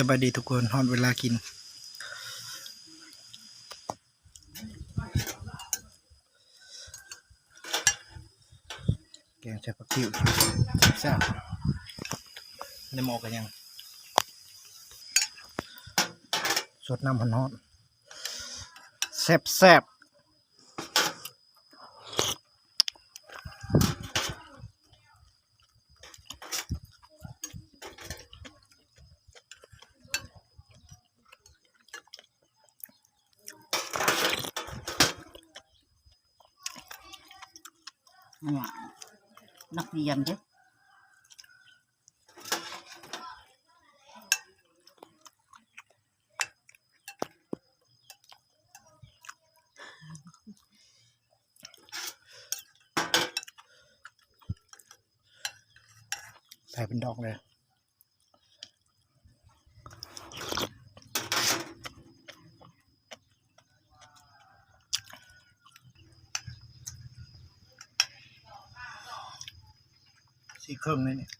สบายดีทุกคนฮอดเวลากิน แกงใส่ผักติ้วแซ่บในหม้อกันยัง สดน้ำพันฮอดแซ่บแซ่บ นี่นนักเรียนเด้อใส่เป็นดอกเลย สี่เครื่องเลยเนี่ย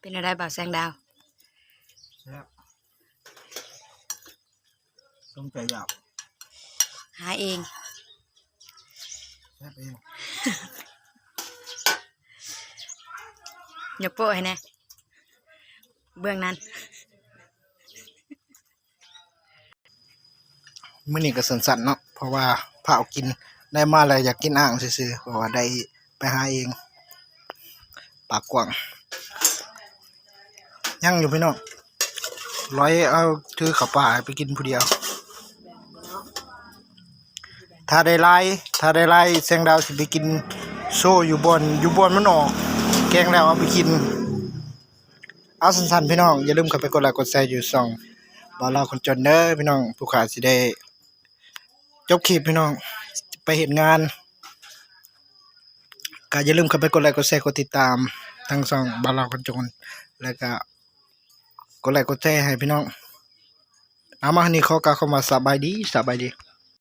เป็นอะไรบ่าวแสงดาวแซ่บ ต้องใจหยาบหาเองแซ่บเองยกโป้ให้แน่เบื้องนั้นมื่อนี้ก็สันๆเนาะเพราะว่าเผากินได้มาแล้วอยากกินอ่างซื่อๆเพราะว่าได้ไปหาเอง ปากกว้างยังอยู่พี่น้องร้อยเอาถือเขับป่าไปกินผู้เดียว ถ้าได้ไล่ถ้าได้ไล่แซงดาวสิไปกินโซ่อยู่บนอยู่บนมันออก แกงแล้วเอาไปกิน เอาสั้นๆพี่น้อง อย่าลืมเข้าไปกดไลค์กดแชร์อยู่สองบอลเราคนจนเด้อพี่น้องผู้ขาสิได้จบคลิปพี่น้องไปเห็นงานก็อย่าลืมเข้าไปกดไลค์กดแชร์กดติดตามทั้งสองบาราคนจนแล้วก็กดไลค์กดแชร์ให้พี่น้องเอามาวันนี้ขอกล่าวคำว่าสบายดีสบายดี